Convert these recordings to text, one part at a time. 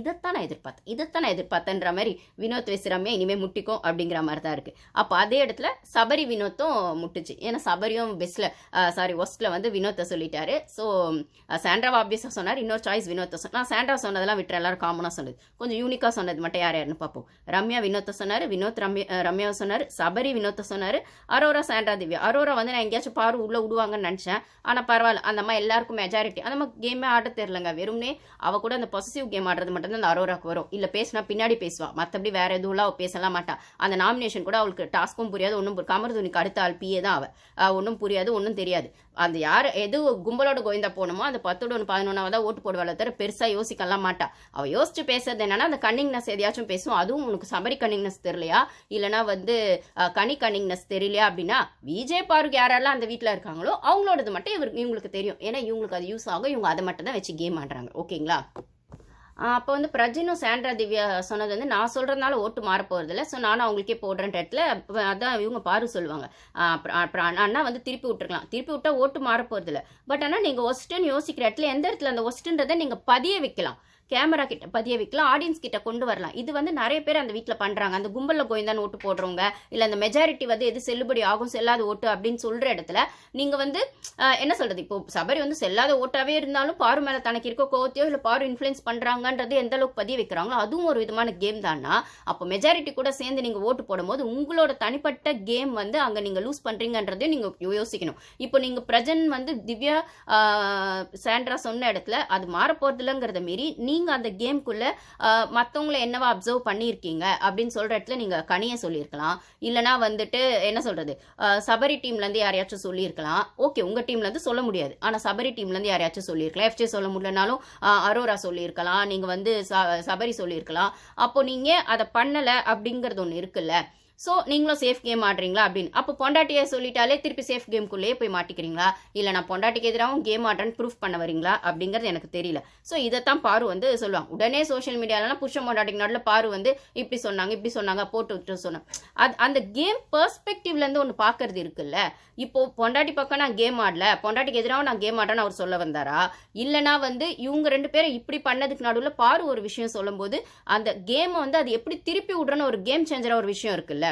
இதைத்தான் நான் எதிர்பார்த்தேன் இதைத்தான் நான் எதிர்பார்த்தேன்ற மாதிரி வினோத் வயசு ரம்யா இனிமேல் முட்டிக்கும் அப்படிங்கிற மாதிரி தான் இருக்குது அப்போ அதே இடத்துல சபரி வினோத்தும் முட்டுச்சு. ஏன்னா சபரியும் பெஸ்ட்டில் சாரி ஒஸ்ட்டில் வந்து வினோத்தை சொல்லிட்டாரு. ஸோ சாண்ட்ராவை ஆப்வியஸாக சொன்னார் இன்னொரு சாய்ஸ் வினோத்தை சொன்ன நான் சாண்ட்ரா சொன்னதெல்லாம் விட்டுற எல்லாரும் காமனாக சொன்னது. கொஞ்சம் யூனிக்காக சொன்னது மட்டும் யார் யாருன்னு பார்ப்போம். ரம்யா வினோத்தை சொன்னார் வினோத் ரம்யா ரம்யாவை சொன்னார் சபரி வினோத்தை சொன்னார் அரோரா சாண்ட்ரா திவ்யா. அரோரா வந்து நான் எங்கேயாச்சும் பாரு உள்ளே விடுவாங்கன்னு நினச்சேன். ஆனால் பரவாயில்ல அந்த மாதிரி எல்லாருக்கும் மெஜாரிட்டி அந்த மாதிரி கேமே ஆட தெரிலங்க வெறும்னே அவ கூட அந்த பொசிசிவ் கேம் ஆடுறது மட்டும் மட்டும்தான் அந்த அரோராக்கு வரும். இல்லை பேசினா பின்னாடி பேசுவா. மற்றபடி வேற எதுவும்லாம் அவள் பேசலாம் மாட்டா. அந்த நாமினேஷன் கூட அவளுக்கு டாஸ்க்கும் புரியாது ஒன்றும் கமர்துனிக்கு அடுத்த ஆள் பிஏ தான் அவள் ஒன்றும் புரியாது ஒன்றும் தெரியாது. அந்த யார் எது கும்பலோட கோவிந்தா போகணுமோ அந்த பத்தோட ஒன்று பதினொன்றாவது தான் ஓட்டு போடுவாள் தவிர பெருசாக யோசிக்கலாம் மாட்டா. அவள் யோசிச்சு பேசுறது என்னன்னா அந்த கன்னிங்னஸ் எதையாச்சும் பேசும். அதுவும் உனக்கு சபரி கன்னிங்னஸ் தெரியலையா? இல்லைனா வந்து கனி கன்னிங்னஸ் தெரியலையா அப்படின்னா விஜய் பாருக்கு யாரெல்லாம் அந்த வீட்டில் இருக்காங்களோ அவங்களோடது மட்டும் இவருக்கு இவங்களுக்கு தெரியும். ஏன்னா இவங்களுக்கு அது யூஸ் ஆகும். இவங்க அதை மட்டும் தான் வச்சு கேம் ஆடுறாங்க. ஓகேங்களா? அப்போ வந்து பிரஜினும் சாண்ட்ரா திவ்யா சொன்னது வந்து நான் சொல்கிறதுனால ஓட்டு மாறப்போகிறதில்ல ஸோ நானும் அவங்களுக்கே போடுறேன்ற இடத்துல அதான் இவங்க பாரு சொல்லுவாங்க. அப்புறம் அப்புறம் அண்ணா- வந்து திருப்பி விட்டுருக்கலாம். திருப்பி விட்டா ஓட்டு மாற போகிறதில்ல பட் ஆனால் நீங்கள் ஒஸ்ட்டுன்னு யோசிக்கிற இடத்துல எந்த இடத்துல அந்த ஒஸ்ட்டுன்றதை நீங்கள் பதிய வைக்கலாம். கேமரா கிட்ட பதிய வைக்கலாம் ஆடியன்ஸ் கிட்ட கொண்டு வரலாம் இது வந்து நிறைய பேர் அந்த வீட்டில் பண்ணுறாங்க அந்த கும்பலில் கோயந்தான் ஓட்டு போடுறவங்க இல்லை அந்த மெஜாரிட்டி வந்து எது செல்லுபடி ஆகும் செல்லாத ஓட்டு அப்படின்னு சொல்கிற இடத்துல நீங்கள் வந்து என்ன சொல்கிறது இப்போ சபரி வந்து செல்லாத ஓட்டாவே இருந்தாலும் பாரு மேலே தனக்கு இருக்க கோவத்தையோ இல்லை பாரு இன்ஃப்ளூயன்ஸ் பண்ணுறாங்கன்றது எந்த அளவுக்கு பதிய வைக்கிறாங்களோ அதுவும் ஒரு விதமான கேம் தானா அப்போ மெஜாரிட்டி கூட சேர்ந்து நீங்கள் ஓட்டு போடும்போது உங்களோட தனிப்பட்ட கேம் வந்து அங்கே நீங்கள் லூஸ் பண்ணுறீங்கன்றதையும் நீங்கள் யோசிக்கணும். இப்போ நீங்கள் பிரஜன் வந்து திவ்யா சாண்ட்ரா சொன்ன இடத்துல அது மாற போகிறதில்லங்கிறத மீறி நீங்கள் அந்த கேம்குள்ளே மற்றவங்கள என்னவா அப்சர்வ் பண்ணியிருக்கீங்க அப்படின்னு சொல்கிற இடத்துல நீங்கள் கனியை சொல்லியிருக்கலாம் இல்லைனா வந்துட்டு என்ன சொல்கிறது சபரி டீம்லேருந்து யாரையாச்சும் சொல்லியிருக்கலாம் ஓகே உங்கள் டீம்லேருந்து சொல்ல முடியாது. ஆனால் சபரி டீம்லேருந்து யாரையாச்சும் சொல்லியிருக்கலாம் எஃப்ஜே சொல்ல முடியலனாலும் அரோரா சொல்லியிருக்கலாம் நீங்கள் வந்து ச- சபரி சொல்லியிருக்கலாம் அப்போ நீங்கள் அதை பண்ணலை அப்படிங்கிறது ஒன்று இருக்குல்ல. ஸோ நீங்களும் சேஃப் கேம் ஆடுறீங்களா அப்படின்னு. அப்போ பொண்டாட்டியை சொல்லிட்டாலே திருப்பி சேஃப் கேம்குள்ளேயே போய் மாட்டிக்கிறீங்களா? இல்லை நான் பொண்டாட்டிக்கு எதிராகவும் கேம் ஆடுறேன்னு ப்ரூஃப் பண்ண வரீங்களா? அப்படிங்கிறது எனக்கு தெரியல. ஸோ இதைத்தான் பாரு வந்து சொல்லுவாங்க. உடனே சோஷியல் மீடியாலலாம் புருஷன் பொண்டாட்டிக்கு நடுவில் பாரு வந்து இப்படி சொன்னாங்க இப்படி சொன்னாங்க போட்டு விட்டு சொன்னாங்க. அது அந்த கேம் பெர்ஸ்பெக்டிவ்லேருந்து ஒன்று பார்க்கறது இருக்குல்ல? இப்போ பொண்டாட்டி பக்கம் நான் கேம் ஆடல பொண்டாட்டிக்கு எதிராகவும் நான் கேம் ஆடுறேன்னு அவர் சொல்ல வந்தாரா? இல்லைனா வந்து இவங்க ரெண்டு பேரும் இப்படி பண்ணதுக்கு நடுவில் பாரு ஒரு விஷயம் சொல்லும்போது அந்த கேமை வந்து அது எப்படி திருப்பி விடுறன்னு ஒரு கேம் சேஞ்சராக ஒரு விஷயம் இருக்குல்ல?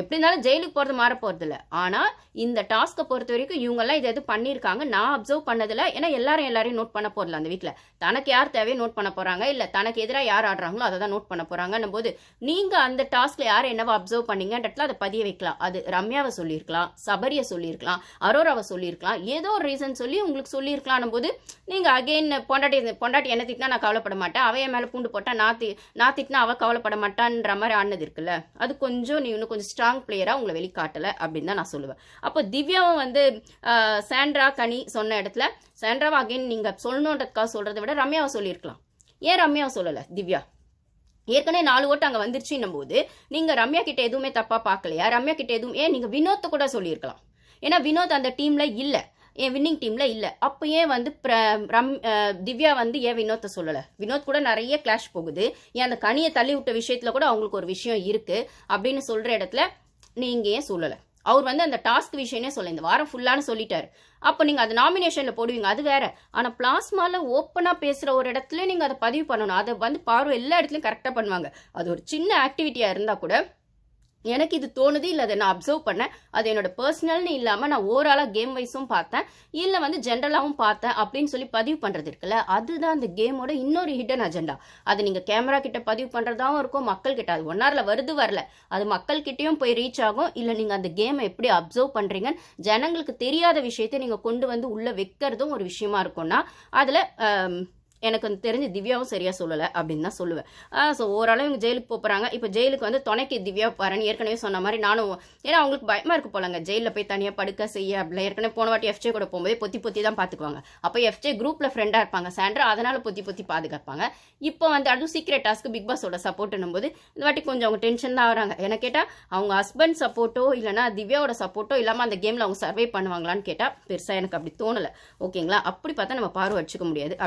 எப்படி இருந்தாலும் ஜெயிலுக்கு போகிறது மாற போகிறதில்ல ஆனால் இந்த டாஸ்க்கை பொறுத்த வரைக்கும் இவங்கெல்லாம் இதை எது பண்ணியிருக்காங்க? நான் அப்சர்வ் பண்ணதில்லை. ஏன்னா எல்லாரும் எல்லாரையும் நோட் பண்ண போதில்ல அந்த வீட்டில் தனக்கு யார் தேவையோ நோட் பண்ண போகிறாங்க இல்லை தனக்கு எதிராக யார் ஆடுறாங்களோ அதை தான் நோட் பண்ண போகிறாங்கன்னும் போது நீங்கள் அந்த டாஸ்கில் யார் என்னவோ அப்சர்வ் பண்ணீங்கன்றதுல அதை பதிய வைக்கலாம். அது ரம்யாவை சொல்லியிருக்கலாம் சபரியை சொல்லியிருக்கலாம் அரோராவை சொல்லியிருக்கலாம் ஏதோ ஒரு ரீசன் சொல்லி உங்களுக்கு சொல்லியிருக்கலாம்னும் போது நீங்கள் அகெயின் பொண்டாட்டி பொண்டாட்டி என்ன திட்டினா நான் கவலைப்பட மாட்டேன். அவன் என் மேலே பூண்டு போட்டால் நான் தி நான் திட்டினா அவள் கவலைப்பட மாட்டான்ற மாதிரி ஆனது இருக்குல்ல. அது கொஞ்சம் நீ இன்னும் கொஞ்சம் ஸ்ட்ராங் பிளேயராக உங்களை வெளிக்காட்டலை அப்படின்னு தான் நான் சொல்லுவேன். அப்போ திவ்யாவும் வந்து சாண்ட்ரா கனி சொன்ன இடத்துல சாண்ட்ராவை அகைன் நீங்கள் சொல்லணுன்றதுக்காக சொல்கிறத விட ரம்யாவை சொல்லியிருக்கலாம். ஏன் ரம்யாவை சொல்லலை? திவ்யா. ஏற்கனவே நாலு ஓட்டு அங்கே வந்துருச்சுன்னும் போது நீங்கள் ரம்யா கிட்ட எதுவுமே தப்பாக பார்க்கலையா? ரம்யா கிட்ட எதுவும் ஏன் நீங்கள் வினோத்தை கூட சொல்லியிருக்கலாம். ஏன்னா வினோத் அந்த டீமில் இல்லை. என் வின்னிங் டீமில் இல்லை. அப்போ ஏன் வந்து ரம் திவ்யா வந்து ஏன் வினோத்தை சொல்லலை? வினோத் கூட நிறைய கிளாஷ் போகுது. ஏன் அந்த கனியை தள்ளி விட்ட விஷயத்தில் கூட அவங்களுக்கு ஒரு விஷயம் இருக்குது அப்படின்னு சொல்கிற இடத்துல நீங்கள் ஏன் சொல்லலை? அவர் வந்து அந்த டாஸ்க் விஷயமே சொல்ல இந்த வாரம் ஃபுல்லான்னு சொல்லிட்டாரு. அப்போ நீங்கள் அது நாமினேஷனில் போடுவீங்க. அது வேற. ஆனால் பிளாஸ்மாவில் ஓப்பனாக பேசுகிற ஒரு இடத்துல நீங்கள் அதை பதிவு பண்ணணும். அதை வந்து பார்வை எல்லா இடத்துலையும் கரெக்டாக பண்ணுவாங்க. அது ஒரு சின்ன ஆக்டிவிட்டியாக இருந்தால் கூட எனக்கு இது தோணுது இல்லை அதை நான் அப்சர்வ் பண்ணேன். அது என்னோட பர்சனல்னு இல்லாமல் நான் ஓவராலாக கேம் வைஸும் பார்த்தேன். இல்லை வந்து ஜென்ரலாகவும் பார்த்தேன் அப்படின்னு சொல்லி பதிவு பண்ணுறது இருக்குல்ல அதுதான் அந்த கேமோட இன்னொரு ஹிடன் அஜெண்டா அது நீங்கள் கேமரா கிட்ட பதிவு பண்ணுறதாவும் இருக்கும் மக்கள் கிட்ட. அது ஒன் ஹவரில் வருது வரல. அது மக்கள்கிட்டேயும் போய் ரீச் ஆகும். இல்லை நீங்கள் அந்த கேமை எப்படி அப்சர்வ் பண்ணுறீங்கன்னு ஜனங்களுக்கு தெரியாத விஷயத்தை நீங்கள் கொண்டு வந்து உள்ளே வைக்கிறதும் ஒரு விஷயமா இருக்கும்னா அதில் எனக்கு வந்து தெரிஞ்சு திவ்யாவும் சரியாக சொல்லலை அப்படின்னு தான் சொல்லுவேன். ஸோ ஓரளவு இவங்க ஜெயிலுக்கு போக போகிறாங்க இப்போ ஜெயிலுக்கு வந்து துணைக்கு திவ்யா வரேன்னு ஏற்கனவே சொன்ன மாதிரி நானும் ஏன்னா அவங்களுக்கு பயமாக இருக்க போலங்க. ஜெயிலில் போய் தனியாக படுக்க செய்ய அப்படிலாம் ஏற்கனவே போன வாட்டி எஃப்ஜே கூட போகும்போது பொத்தி பொத்தி தான் பார்த்துக்குவாங்க அப்போ எஃப்ஜே குரூப்பில் ஃப்ரெண்டாக இருப்பாங்க சாண்ட்ரா அதனால் பொத்தி பொத்தி பாதுகாப்பாங்க. இப்போ வந்து அதுவும் சீக்ரெட் டாஸ்க்கு பிக் பாஸோட சப்போர்ட்னும் போது இந்த வாட்டி கொஞ்சம் அவங்க டென்ஷன் தான் வராங்க என்ன கேட்டால் அவங்க ஹஸ்பண்ட் சப்போர்ட்டோ இல்லைனா திவ்யாவோட சப்போர்ட்டோ இல்லாமல் அந்த கேமில் அவங்க சர்வே பண்ணுவாங்களான்னு கேட்டால் பெருசாக எனக்கு அப்படி தோணலை. ஓகேங்களா அப்படி பார்த்தா நம்ம பார்வை வச்சுக்க முடியாது.